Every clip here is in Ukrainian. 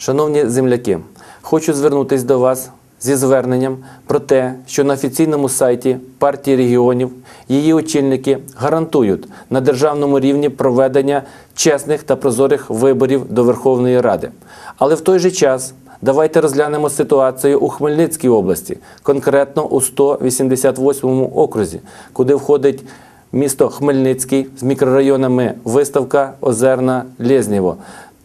Шановні земляки, хочу звернутися до вас зі зверненням про те, що на офіційному сайті партії регіонів її очільники гарантують на державному рівні проведення чесних та прозорих виборів до Верховної Ради. Але в той же час давайте розглянемо ситуацію у Хмельницькій області, конкретно у 188 окрузі, куди входить місто Хмельницький з мікрорайонами Виставка, Озерна, Лєзнєво,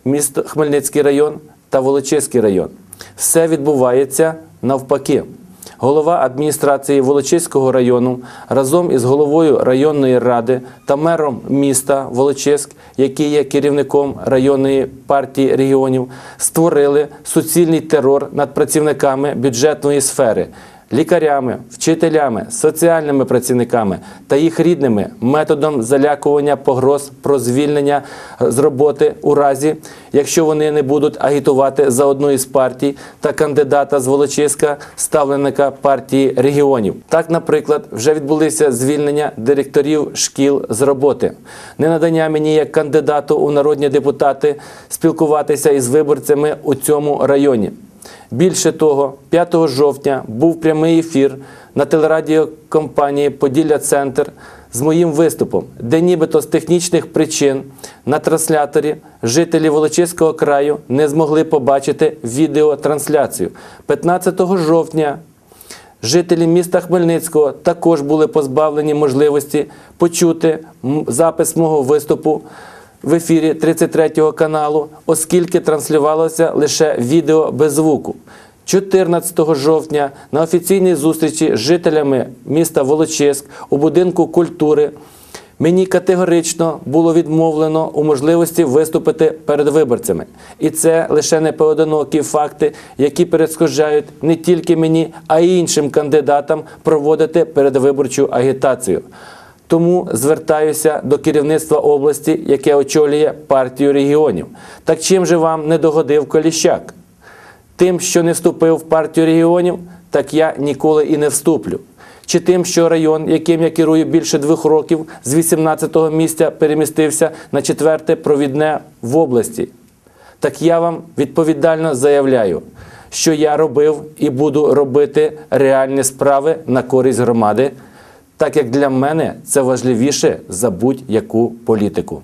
місто Хмельницький район та Волочиський район. Все відбувається навпаки. Голова адміністрації Волочиського району разом із головою районної ради та мером міста Волочиськ, який є керівником районної партії регіонів, створили суцільний терор над працівниками бюджетної сфери лікарями, вчителями, соціальними працівниками та їх рідними методом залякування погроз про звільнення з роботи у разі, якщо вони не будуть агітувати за одну із партій та кандидата з Волочиська, ставленика партії регіонів. Так, наприклад, вже відбулися звільнення директорів шкіл з роботи, ненадання мені як кандидату у народні депутати спілкуватися із виборцями у цьому районі. Більше того, 5 жовтня був прямий ефір на телерадіокомпанії Поділля Центр з моїм виступом, де нібито з технічних причин на трансляторі жителі Волочиського краю не змогли побачити відеотрансляцію. 15 жовтня Жителі міста Хмельницького також були позбавлені можливості почути запис мого виступу в ефірі 33 каналу, оскільки транслювалося лише відео без звуку. 14 жовтня на офіційній зустрічі з жителями міста Волочиськ у будинку культури Мені категорично було відмовлено у можливості виступити перед виборцями. І це лише не поодинокі факти, які перешкоджають не тільки мені, а й іншим кандидатам проводити передвиборчу агітацію. Тому звертаюся до керівництва області, яке очолює партію регіонів. Так чим же вам не догодив Коліщак? Тим, що не вступив в партію регіонів, так я ніколи і не вступлю. Чи тим, що район, яким я керую більше двох років, з 18-го місця перемістився на четверте провідне в області. Так я вам відповідально заявляю, що я робив і буду робити реальні справи на користь громади, так як для мене це важливіше за будь-яку політику.